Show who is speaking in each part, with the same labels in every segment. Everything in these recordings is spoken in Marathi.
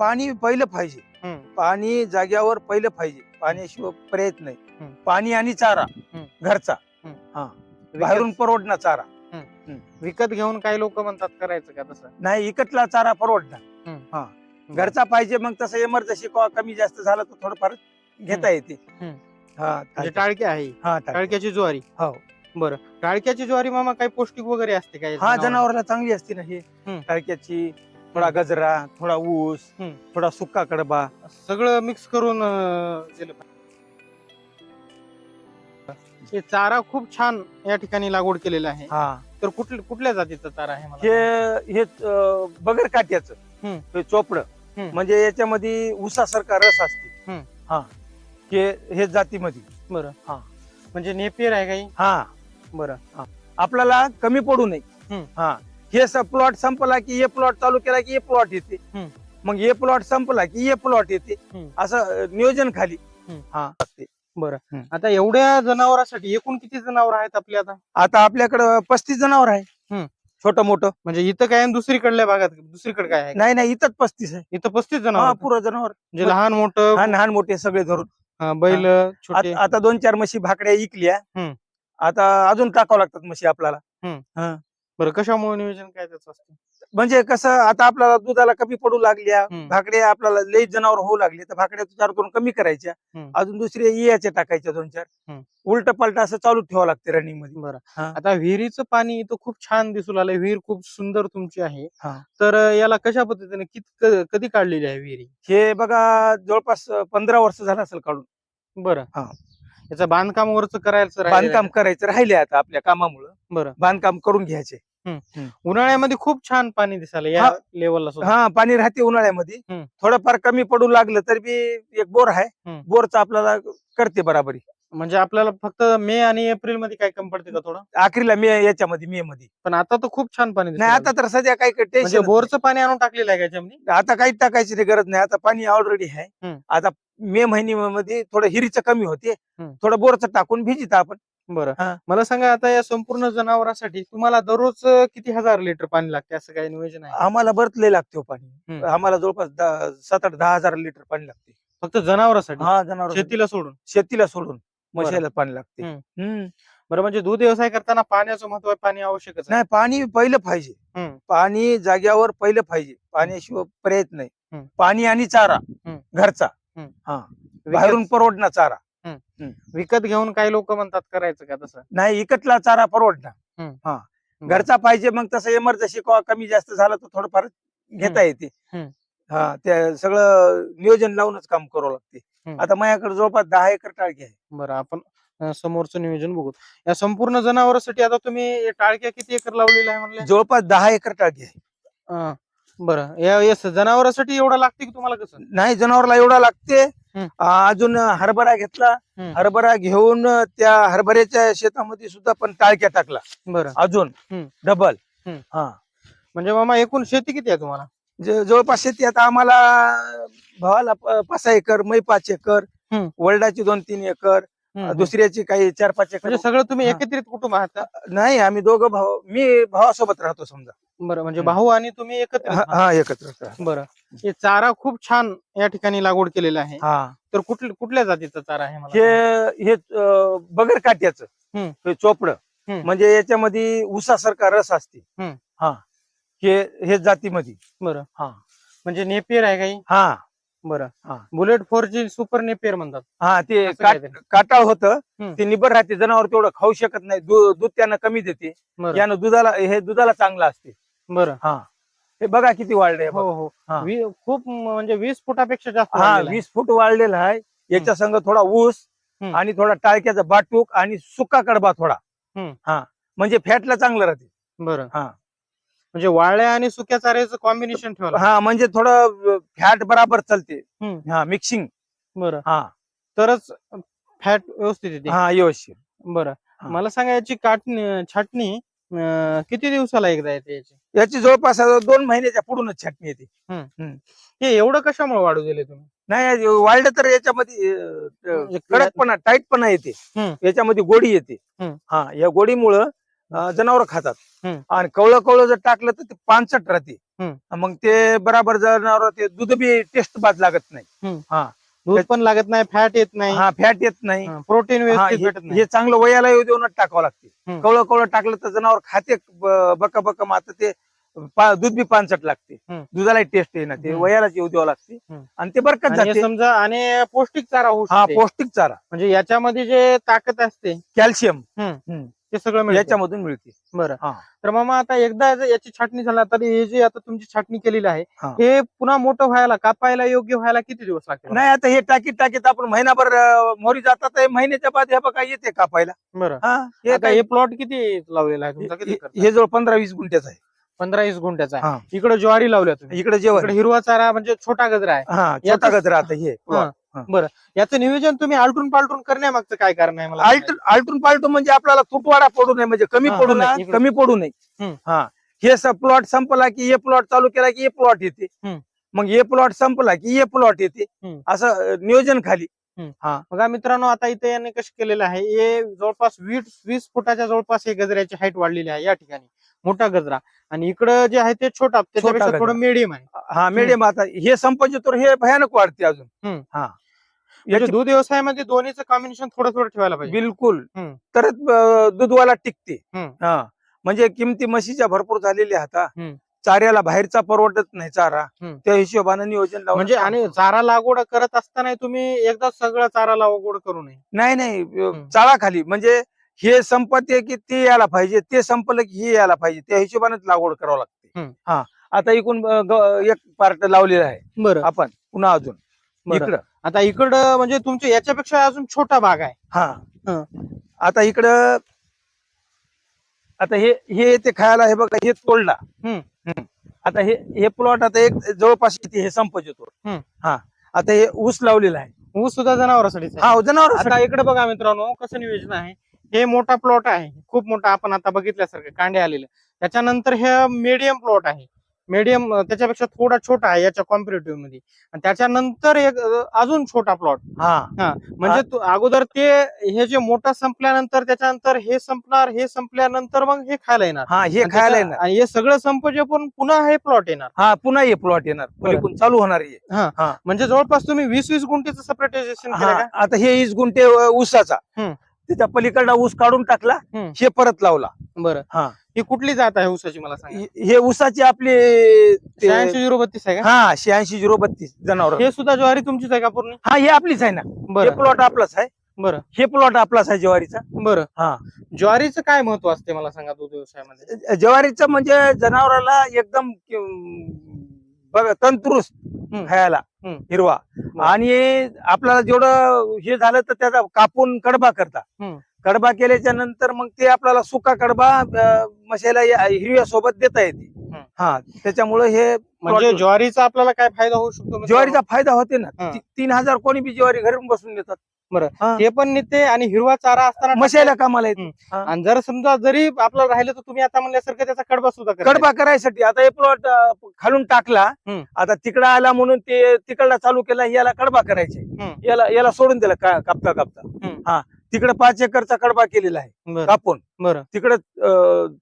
Speaker 1: पाणी पहिलं पाहिजे.
Speaker 2: हम्म.
Speaker 1: पाणी जाग्यावर पहिलं पाहिजे. पाण्याशिवाय पर्यायच नाही.
Speaker 2: हम्म.
Speaker 1: पाणी आणि चारा
Speaker 2: हम्म.
Speaker 1: घरचा. बाहेरून परवडणार चारा.
Speaker 2: विकत- विकत घेऊन काही लोक म्हणतात करायचं का तसं?
Speaker 1: नाही इकतला चारा परवडणार.
Speaker 2: हम्म.
Speaker 1: हा. घरचा पाहिजे मग तसं एमर्जन्सी कमी जास्त झालं तर थोडंफार घेता येते.
Speaker 2: हम्म.
Speaker 1: हा
Speaker 2: म्हणजे टाळके आहे.
Speaker 1: हा.
Speaker 2: टाळक्याची ज्वारी.
Speaker 1: हो.
Speaker 2: बरं. टाळक्याची ज्वारी मामा काही पौष्टिक वगैरे असते काय
Speaker 1: हा जनावराला चांगली असते ना हे.
Speaker 2: हम्म.
Speaker 1: टाळक्याची थोडा गजरा थोडा ऊस
Speaker 2: हम्म.
Speaker 1: थोडा सुक्का कडबा.
Speaker 2: सगळं मिक्स करून अं, दिलं पाहिजे. हे चारा खूप छान या ठिकाणी लागवड केलेला आहे.
Speaker 1: हा.
Speaker 2: तर कुठल्या कुठल्या जातीचा चारा आहे मला
Speaker 1: हे अं, बगर काट्याचं.
Speaker 2: हम्म.
Speaker 1: हे चोपडं.
Speaker 2: हम्म.
Speaker 1: म्हणजे याच्यामध्ये ऊसासारखा रस असते.
Speaker 2: हम्म.
Speaker 1: हा. हे हे जातीमध्ये.
Speaker 2: बरं.
Speaker 1: हा.
Speaker 2: म्हणजे नेपियर आहे काही?
Speaker 1: हा.
Speaker 2: बरं.
Speaker 1: आपल्याला कमी पडू नये.
Speaker 2: हम्म.
Speaker 1: हा. हे प्लॉट संपला की हे प्लॉट चालू केला की हे प्लॉट येते. मग हे प्लॉट संपला की हे प्लॉट येते. असं नियोजन खाली. हा.
Speaker 2: आता एवढ्या जनावरांसाठी एकूण किती जनावर आहेत आपले आता?
Speaker 1: आता आपल्याकडं पस्तीस जनावर आहे. छोटं मोठं.
Speaker 2: म्हणजे इथं काय दुसरीकडल्या भागात दुसरीकडे काय आहे?
Speaker 1: नाही नाही इथंच पस्तीस आहे.
Speaker 2: इथं पस्तीस जनावर?
Speaker 1: पुरं जनावर.
Speaker 2: म्हणजे लहान मोठं?
Speaker 1: लहान मोठे सगळे धरून.
Speaker 2: बैल
Speaker 1: आत- दोन चार म्हशी भाकड्या इकल्या. आता अजून टाकावं लागतात म्हशी आपल्याला.
Speaker 2: बरं कशामुळे नियोजन काय त्याचं असतं
Speaker 1: म्हणजे कसं आता आपल्याला दुधाला कमी पडू लागल्या
Speaker 2: हम्म.
Speaker 1: भाकड्या आपल्याला लई जनावर होऊ लागले तर भाकड्या चार दोन कमी करायच्या
Speaker 2: हम्म.
Speaker 1: अजून दुसरे इयाच्या टाकायच्या दोन चार
Speaker 2: हम्म.
Speaker 1: उलट पलट असं चालू ठेवावं लागते रनिंगमध्ये
Speaker 2: बरं
Speaker 1: हा.
Speaker 2: आता विहिरीचं पाणी इथं खूप छान दिसू लागलंय विहीर खूप सुंदर तुमची आहे
Speaker 1: हा.
Speaker 2: तर अं, याला कशा पद्धतीने कित क- कधी काढलेली आहे विहिरी
Speaker 1: हे बघा जवळपास पंधरा वर्ष झालं असेल काढून
Speaker 2: बरं
Speaker 1: हा.
Speaker 2: याचं बांधकाम वरच करायचं राहिलेलं
Speaker 1: बांधकाम करायचं राहिले आता आपल्या कामामुळं
Speaker 2: बरं.
Speaker 1: बांधकाम करून घ्यायचे.
Speaker 2: उन्हाळ्यामध्ये खूप छान पाणी दिसायला या
Speaker 1: हा.
Speaker 2: लेवलला सुद्धा.
Speaker 1: हा पाणी राहते उन्हाळ्यामध्ये.
Speaker 2: हम्म.
Speaker 1: थोडंफार कमी पडू लागलं तर बी एक बोर आहे.
Speaker 2: हम्म.
Speaker 1: बोरचं आपल्याला करते बराबरी.
Speaker 2: म्हणजे आपल्याला फक्त मे आणि एप्रिलमध्ये काय कमी पडते का थोडं?
Speaker 1: आखरीला मे याच्यामध्ये मे मध्ये.
Speaker 2: पण आता तर खूप छान पाणी
Speaker 1: नाही
Speaker 2: लागलं.
Speaker 1: आता तर सध्या काही
Speaker 2: म्हणजे
Speaker 1: टेन्शन
Speaker 2: बोरचं पाणी आणून टाकलेलं आहे का याच्यामध्ये?
Speaker 1: आता काही टाकायची ती गरज नाही. आता पाणी ऑलरेडी आहे.
Speaker 2: हम्म.
Speaker 1: आता मे महिन्यामध्ये थोडं हिरीचं कमी होते.
Speaker 2: हम्म.
Speaker 1: थोडं बोरचं टाकून भिजित आपण.
Speaker 2: बरं.
Speaker 1: हा.
Speaker 2: मला सांगा आता या संपूर्ण जनावरांसाठी तुम्हाला दररोज किती हजार लिटर पाणी लागते? असं काही नियोजन आहे?
Speaker 1: आम्हाला बरतले लागते हो पाणी.
Speaker 2: हम्म.
Speaker 1: आम्हाला जवळपास दहा- सात आठ दहा हजार लिटर पाणी लागते.
Speaker 2: फक्त जनावरांसाठी?
Speaker 1: हा जनावर
Speaker 2: शेतीला सोडून?
Speaker 1: शेतीला सोडून म्हशीला पाणी लागते.
Speaker 2: हम्म.
Speaker 1: हम्म.
Speaker 2: बरं म्हणजे दूध व्यवसाय करताना पाण्याचं महत्त्व आहे पाणी आवश्यकच आहे.
Speaker 1: नाही पाणी पहिलं पाहिजे.
Speaker 2: हम्म.
Speaker 1: पाणी जाग्यावर पहिलं पाहिजे. पाण्याशिवाय पर्यायच नाही. पाणी आणि चारा
Speaker 2: हम्म.
Speaker 1: घरचा. हा.
Speaker 2: विकत-
Speaker 1: बाहेरून परवडणार चारा.
Speaker 2: विकत घेऊन काही लोक म्हणतात करायचं का तसं?
Speaker 1: नाही इकतला चारा परवडणार. हा. घरचा पाहिजे मग तसं एमर्जन्सी कमी जास्त झालं तर थोडंफार घेता येते. हा. ते सगळं नियोजन लावूनच काम करावं लागते. आता माझ्याकडे जवळपास दहा एकर टाळकी आहे
Speaker 2: बरं आपण समोरचं नियोजन बघू. या संपूर्ण जनावरांसाठी आता तुम्ही टाळक्या किती एकर लावलेला आहे म्हणले?
Speaker 1: जवळपास दहा एकर टाळकी आहे
Speaker 2: बरं या या जनावरांसाठी एवढं लागते की तुम्हाला कसं
Speaker 1: नाही जनावरला एवढा लागते. आ, अजून हरभरा घेतला. हरभरा घेऊन त्या हरभऱ्याच्या शेतामध्ये सुद्धा पण टाळक्या टाकला
Speaker 2: बरं
Speaker 1: अजून. डबल. हा
Speaker 2: म्हणजे मामा एकूण शेती किती आहे तुम्हाला
Speaker 1: ज- जवळपास शेती आता आम्हाला भावाला प- पाच सहा एकर मै पाच एकर. वल्डाची दोन तीन एकर. दुसऱ्याची काही चार पाच एकर
Speaker 2: म्हणजे सगळं तुम्ही. एकत्रित कुटुंब आहात?
Speaker 1: नाही आम्ही दोघं भाऊ मी भावासोबत राहतो समजा.
Speaker 2: बरं म्हणजे. भाऊ आणि तुम्ही एकत्रित
Speaker 1: हा एकत्र.
Speaker 2: बरं. हे चारा खूप छान या ठिकाणी लागवड केलेला आहे.
Speaker 1: हा.
Speaker 2: तर कुठल्या कुठल्या जातीचा चारा आहे
Speaker 1: हे हे बगर काट्याचं. हे चोपडं. म्हणजे याच्यामध्ये ऊसासारखा रस असते. हा. हे हे जातीमध्ये.
Speaker 2: बरं.
Speaker 1: हा.
Speaker 2: म्हणजे नेपियर आहे काही?
Speaker 1: हा.
Speaker 2: बरं.
Speaker 1: हा.
Speaker 2: बुलेट फोर ची सुपर नेपियर म्हणतात.
Speaker 1: हा ते
Speaker 2: असं
Speaker 1: काट-
Speaker 2: काहीतरी.
Speaker 1: काटाळ होतं.
Speaker 2: हम्म.
Speaker 1: ते निबर राहते जनावर तेवढं खाऊ शकत नाही. दू- दूध त्यांना कमी देते.
Speaker 2: बरं.
Speaker 1: यानं दुधाला हे दुधाला चांगलं असते.
Speaker 2: बरं.
Speaker 1: हा. हे बघा किती वाढले
Speaker 2: हो हो
Speaker 1: हा.
Speaker 2: वी- खूप म्हणजे वीस फुटापेक्षा जास्त
Speaker 1: हा
Speaker 2: वाढलेलं आहे.
Speaker 1: वीस फूट वाढलेला आहे. याच्या संग थोडा ऊस
Speaker 2: हम्म.
Speaker 1: आणि थोडा टाळक्याचा बाटूक आणि सुका कडबा थोडा.
Speaker 2: हम्म.
Speaker 1: हा. म्हणजे फॅटला चांगलं राहते.
Speaker 2: बरं.
Speaker 1: हा.
Speaker 2: म्हणजे वाळ्या आणि सुक्या चाऱ्याचं कॉम्बिनेशन ठेवलं
Speaker 1: हा म्हणजे थोडं फॅट बराबर चालते.
Speaker 2: हम्म.
Speaker 1: हा मिक्सिंग
Speaker 2: बरं.
Speaker 1: हा.
Speaker 2: तरच फॅट व्यवस्थित येते.
Speaker 1: हा व्यवस्थित.
Speaker 2: बरं.
Speaker 1: हा.
Speaker 2: मला सांगा याची काटणी छाटणी अं, किती दिवसाला एकदा येते याची?
Speaker 1: याची जवळपास आता दोन महिन्याच्या पुढूनच छाटणी येते.
Speaker 2: हे एवढं कशामुळे वाढू दिले तुम्ही?
Speaker 1: नाही वाढलं तर याच्यामध्ये
Speaker 2: म्हणजे
Speaker 1: कडकपणा टाईटपणा येते.
Speaker 2: हम्म.
Speaker 1: याच्यामध्ये गोडी येते.
Speaker 2: हम्म.
Speaker 1: हा या गोडीमुळं जनावर खातात. आणि कवळं कवळं जर टाकलं तर ते पानसट राहते. मग ते बराबर जनावर ते दूध बी टेस्ट बाद लागत नाही.
Speaker 2: दूध पण लागत नाही फॅट येत नाही.
Speaker 1: हा फॅट येत नाही.
Speaker 2: प्रोटीन
Speaker 1: हा, हे हे चांगलं वयाला येऊ देऊनच टाकावं लागते. कवळं कवळं टाकलं तर जनावर खाते बका बका मात ते दूध बी पानसट लागते. दुधाला टेस्ट ना ते. वयालाच येऊ द्यावं लागते. आणि ते बरकत
Speaker 2: हे
Speaker 1: जाते.
Speaker 2: समजा आणि पौष्टिक चारा होऊ
Speaker 1: हा पौष्टिक चारा.
Speaker 2: म्हणजे याच्यामध्ये जे ताकद असते.
Speaker 1: कॅल्शियम.
Speaker 2: ते सगळं मिळतं
Speaker 1: याच्यामधून मिळते
Speaker 2: बरं.
Speaker 1: हा.
Speaker 2: तर मामा आता एकदा याची छाटणी झाला तर हे जे आता तुमची छाटणी केलेली आहे
Speaker 1: हा.
Speaker 2: हे पुन्हा मोठं व्हायला कापायला योग्य व्हायला किती दिवस लागतील?
Speaker 1: नाही आता हे टाकीत टाकीत आपण महिनाभर अं, मोहरी जातात हे महिन्याच्या बाद हे बघा येते कापायला.
Speaker 2: बरं.
Speaker 1: हा हे
Speaker 2: आता
Speaker 1: काय-
Speaker 2: हे प्लॉट किती लावलेला आहे तुमचा? किती
Speaker 1: हे-? हे जवळ पंधरा वीस गुंठ्याचा आहे.
Speaker 2: पंधरा वीस गुंठ्याचा
Speaker 1: हा.
Speaker 2: आहे इकडे ज्वारी लावल्या तुम्ही.
Speaker 1: इकडे जेवण.
Speaker 2: इकडे हिरवा चारा म्हणजे छोटा गजरा आहे.
Speaker 1: हा छोटा गजरा आता हे
Speaker 2: हा. याचं नियोजन तुम्ही आलटून पालटून करण्यामागचं काय कारण आहे मला
Speaker 1: आलटून आलटून पालटून म्हणजे आपल्याला तुटवाडा पडू नये म्हणजे कमी
Speaker 2: हा,
Speaker 1: पडू
Speaker 2: हा,
Speaker 1: नये. कमी पडू नये. हा. हे प्लॉट संपला की हे प्लॉट चालू केला की हे प्लॉट येते. मग हे प्लॉट संपला की हे प्लॉट येते. असं नियोजन खाली.
Speaker 2: बघा मित्रांनो आता इथे यांनी कसं केलेलं आहे हे जवळपास वीस वीस फुटाच्या जवळपास हे गजऱ्याची हाईट वाढलेली आहे या ठिकाणी. मोठा गजरा आणि इकडं जे आहे ते छोटा त्याच्यापेक्षा. थोडं मिडियम आहे
Speaker 1: हा मीडियम आता हे संपायचे तर हे भयानक वाढते अजून
Speaker 2: हम्म.
Speaker 1: हा
Speaker 2: म्हणजे
Speaker 1: याची
Speaker 2: दूध व्यवसायामध्ये दोन्हीचं कॉम्बिनेशन थोडं थोडं ठेवायला पाहिजे
Speaker 1: बिलकुल
Speaker 2: हम्म.
Speaker 1: तरच अं, दूधवाला टिकते
Speaker 2: हम्म.
Speaker 1: हा म्हणजे किमती म्हशीच्या भरपूर झालेल्या आता
Speaker 2: हम्म.
Speaker 1: चाऱ्याला बाहेरचा परवडत नाही चारा
Speaker 2: हम्म.
Speaker 1: त्या हिशोबाने नियोजन लावणं
Speaker 2: म्हणजे आणि. चारा लागवड करत असताना तुम्ही एकदा सगळं चारा लागवड करू नये
Speaker 1: नाही नाही
Speaker 2: हम्म.
Speaker 1: चाळा खाली म्हणजे हे संपत आहे की ते यायला पाहिजे ते संपलं की हे यायला पाहिजे त्या हिशोबानेच लागवड करावं लागते
Speaker 2: हम्म.
Speaker 1: हा आता इकून अं, ग- एक पार्ट लावलेला आहे
Speaker 2: बरं
Speaker 1: आपण पुन्हा अजून
Speaker 2: बरं.
Speaker 1: इकडं
Speaker 2: आता इकडं म्हणजे तुमच्या याच्यापेक्षा अजून छोटा भाग आहे
Speaker 1: हा
Speaker 2: हं.
Speaker 1: आता इकडं आता हे हे ते खायला हे बघा हे तोडला
Speaker 2: हम्म.
Speaker 1: हम्म. आता हे हे प्लॉट आता एक जवळपास किती हे संपत येतो
Speaker 2: हम्म.
Speaker 1: हा आता हे ऊस लावलेला आहे
Speaker 2: ऊस सुद्धा जनावरांसाठीच आहे.
Speaker 1: हा जनावर
Speaker 2: आता इकडे बघा मित्रांनो कसं नियोजन आहे हे मोठा प्लॉट आहे. खूप मोठा आपण आता बघितल्यासारखं कांडे आलेले. त्याच्यानंतर हे मीडियम प्लॉट आहे. मीडियम त्याच्यापेक्षा थोडा छोटा आहे याच्या कॉम्पिटेटिव्हमध्ये. त्याच्यानंतर एक अजून छोटा प्लॉट
Speaker 1: हा.
Speaker 2: म्हणजे अगोदर ते हे जे मोठा संपल्यानंतर त्याच्यानंतर हे संपणार हे संपल्यानंतर मग हे खायला येणार.
Speaker 1: हा हे खायला येणार.
Speaker 2: आणि हे सगळं संपजे पण पुन्हा हे प्लॉट येणार.
Speaker 1: हा पुन्हा हे प्लॉट येणार. चालू होणार
Speaker 2: म्हणजे जवळपास तुम्ही वीस वीस गुंठीचं सेपरेटायझेशन
Speaker 1: आता हे गुंठे अ, ऊसाचा. त्याच्या पलीकडला ऊस काढून टाकला
Speaker 2: हम्म.
Speaker 1: हे परत लावला.
Speaker 2: बरं.
Speaker 1: हा.
Speaker 2: ही कुठली जात आहे ऊसाची मला सांगा?
Speaker 1: हे हे ऊसाचे आपले ते-
Speaker 2: शहाऐंशी झिरो बत्तीस आहे का?
Speaker 1: हा शहाऐंशी झिरो बत्तीस जनावर.
Speaker 2: हे सुद्धा ज्वारी तुमचीच आहे का पूर्ण?
Speaker 1: हा हे आपलीच आहे ना. हे
Speaker 2: बरं.
Speaker 1: प्लॉट आपलाच आहे.
Speaker 2: बरं.
Speaker 1: हे प्लॉट आपलाच आहे ज्वारीचा.
Speaker 2: बरं.
Speaker 1: हा.
Speaker 2: ज्वारीचं काय महत्त्व असते मला सांगा दूध व्यवसायामध्ये?
Speaker 1: ज्वारीचं म्हणजे जनावराला एकदम बघा तंदुरुस्त
Speaker 2: हम्म.
Speaker 1: खायला. हिरवा. आणि आपल्याला जेवढं हे झालं तर त्याचा कापून कडबा करता. कडबा केल्याच्यानंतर मग ते आपल्याला सुका कडबा मशाला हिरव्या सोबत देता येते. हा त्याच्यामुळे हे
Speaker 2: म्हणजे ज्वारीचा आपल्याला काय फायदा होऊ शकतो?
Speaker 1: ज्वारीचा फायदा होते ना
Speaker 2: हा.
Speaker 1: तीन हजार कोणी बी ज्वारी घरून बसून देतात
Speaker 2: ते पण नेते आणि हिरवा चारा असताना
Speaker 1: मशाला कामाला येते.
Speaker 2: आणि जर समजा जरी आपल्याला राहिलं तर तुम्ही आता म्हणल्यासारखं त्याचा कडबा सुद्धा
Speaker 1: कडबा करायसाठी आता हे प्लॉट खालून टाकला. आता तिकडं आला म्हणून ते तिकडला चालू केला याला कडबा करायचे. याला याला सोडून दिला कापता कापता. हा. तिकडे पाच एकरचा कडबा केलेला आहे.
Speaker 2: बरं
Speaker 1: कापून
Speaker 2: बरं
Speaker 1: तिकडे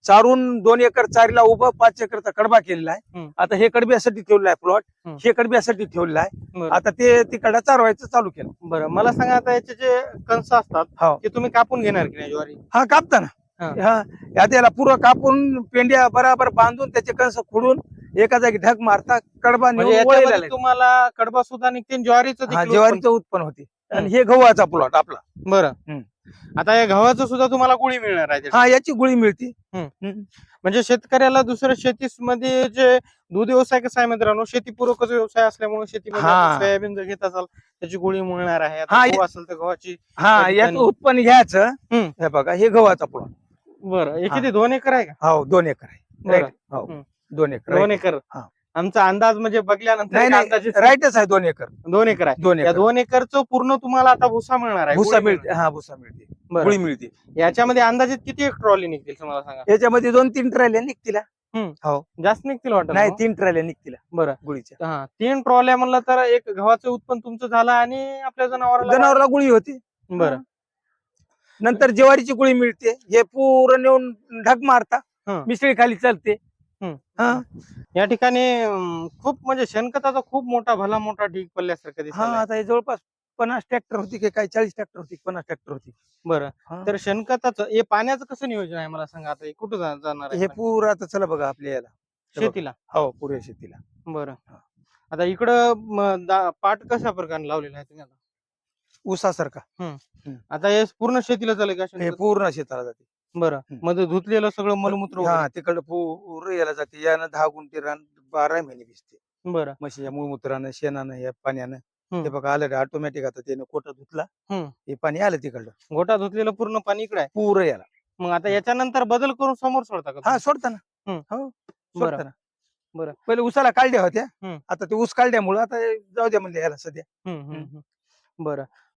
Speaker 1: चारून दोन एकर चारीला उभं पाच एकरचा कडबा केलेला आहे
Speaker 2: हम्म.
Speaker 1: आता हे कडब्यासाठी ठेवलेला आहे प्लॉट
Speaker 2: हम्म.
Speaker 1: हे कडब्यासाठी ठेवलेला आहे
Speaker 2: बरं.
Speaker 1: आता ते तिकडे चारवायचं चालू केलं
Speaker 2: बरं मला सांगा आता याचे जे कंस असतात
Speaker 1: हो.
Speaker 2: ते तुम्ही कापून घेणार की नाही ज्वारी
Speaker 1: हा कापता ना
Speaker 2: हा.
Speaker 1: हा आता याला पुरं कापून पेंड्या बराबर बांधून त्याचे कंस खुडून एका जागी ढग मारता कडबा
Speaker 2: म्हणजे
Speaker 1: नेऊन वळलेला
Speaker 2: याच्यामध्ये
Speaker 1: आहे.
Speaker 2: तुम्हाला कडबा सुद्धा निघते आणि ज्वारीचं
Speaker 1: हा
Speaker 2: देखील
Speaker 1: ज्वारीचं उत्पन्न होते आणि हे गव्हाचा प्लॉट आपला.
Speaker 2: बरं. आता या गव्हाचं सुद्धा तुम्हाला गुळी मिळणार आहे.
Speaker 1: हा याची गुळी मिळते.
Speaker 2: म्हणजे शेतकऱ्याला दुसऱ्या शेतीमध्ये जे दूध व्यवसाय कसा आहे मित्रांनो शेतीपूरकच व्यवसाय असल्यामुळे शेतीमध्ये. आपण सोयाबीन जर घेत असाल त्याची गुळी मिळणार आहे आता
Speaker 1: हा,
Speaker 2: गहू असेल तर गव्हाची
Speaker 1: हा याचं उत्पन्न घ्यायचं
Speaker 2: हम्म.
Speaker 1: हे बघा हे गव्हाचा प्लॉट
Speaker 2: बरं हे
Speaker 1: हा.
Speaker 2: किती दोन एकर आहे का
Speaker 1: हो दोन एकर आहे
Speaker 2: बरं.
Speaker 1: हो
Speaker 2: हम्म.
Speaker 1: दोन एकर
Speaker 2: दोन. एकर
Speaker 1: हा.
Speaker 2: आमचा अंदाज म्हणजे बघल्यानंतर अंदाजे
Speaker 1: राईटच आहे दोन एकर.
Speaker 2: दोन एकर आहे.
Speaker 1: दोन एकर.
Speaker 2: दोन एकरचं पूर्ण तुम्हाला आता भुसा मिळणार आहे
Speaker 1: भुसा मिळते हा भुसा मिळते. गुळी मिळते.
Speaker 2: याच्यामध्ये अंदाजित किती एक ट्रॉली निघतील तुम्हाला सांगा?
Speaker 1: याच्यामध्ये दोन तीन ट्रॅल्या निघतील.
Speaker 2: जास्त निघतील वाटत
Speaker 1: नाही तीन ट्रॅल्या निघतील
Speaker 2: बरं.
Speaker 1: गुळीच्या.
Speaker 2: हा तीन ट्रॉल्या म्हणलं तर एक गव्हाचं उत्पन्न तुमचं झालं आणि आपल्या जनावराला
Speaker 1: जनावरला गुळी होती.
Speaker 2: बरं.
Speaker 1: नंतर ज्वारीची गुळी मिळते. हे पूर्ण नेऊन ढग मारता.
Speaker 2: हं.
Speaker 1: मिसळी खाली चालते. हा?
Speaker 2: या ठिकाणी अं, खूप म्हणजे शेणखताचा खूप मोठा भला मोठा ढीग पडल्यासारखं
Speaker 1: हा
Speaker 2: दिसत
Speaker 1: आता हे जवळपास पन्नास ट्रॅक्टर होती की काय चाळीस ट्रॅक्टर होती पन्नास ट्रॅक्टर होती.
Speaker 2: बरं.
Speaker 1: हा.
Speaker 2: तर शेणखताचं हे पाण्याचं कसं नियोजन आहे मला सांगा आता हे कुठं जा- जाणार आहे
Speaker 1: हे
Speaker 2: पाणी?
Speaker 1: पूर आता चला बघा आपल्या याला. हे बघा.
Speaker 2: शेतीला?
Speaker 1: हो पुऱ्या शेतीला.
Speaker 2: बरं.
Speaker 1: हा.
Speaker 2: आता इकडं म, दा- पाट कशा प्रकारे लावलेला आहे तुम्ही आता?
Speaker 1: ऊसासारखा.
Speaker 2: आता हे पूर्ण शेतीला चालेल का
Speaker 1: हे
Speaker 2: शेणखत?
Speaker 1: पूर्ण शेताला जाते.
Speaker 2: बरं
Speaker 1: हम्म.
Speaker 2: मध्ये धुतलेलं सगळं मलमूत्र
Speaker 1: हा
Speaker 2: वगैरे.
Speaker 1: तिकडं पूर याला जाते यानं दहा गुंठे रान बारा महिने भिजते
Speaker 2: बरं
Speaker 1: म्हशीच्या मूळमूत्रानं शेणानं या पाण्यानं
Speaker 2: हम्म.
Speaker 1: ते बघा आलं ऑटोमॅटिक आता त्यानं कोटा धुतला
Speaker 2: हम्म.
Speaker 1: हे पाणी आलं तिकडलं
Speaker 2: गोटा धुतलेलं पूर्ण पाणी इकडे आहे
Speaker 1: पूर याला
Speaker 2: मग आता याच्यानंतर बदल करून समोर सोडता का
Speaker 1: हा? सोडताना
Speaker 2: हम्म.
Speaker 1: हो
Speaker 2: बरं.
Speaker 1: सोडताना
Speaker 2: बरं.
Speaker 1: पहिले उसाला काढल्या होत्या
Speaker 2: हम्म.
Speaker 1: आता ते ऊस काढल्यामुळं आता जाऊ द्या म्हणजे याला सध्या
Speaker 2: हम्म, हम्म, हम्म. बरं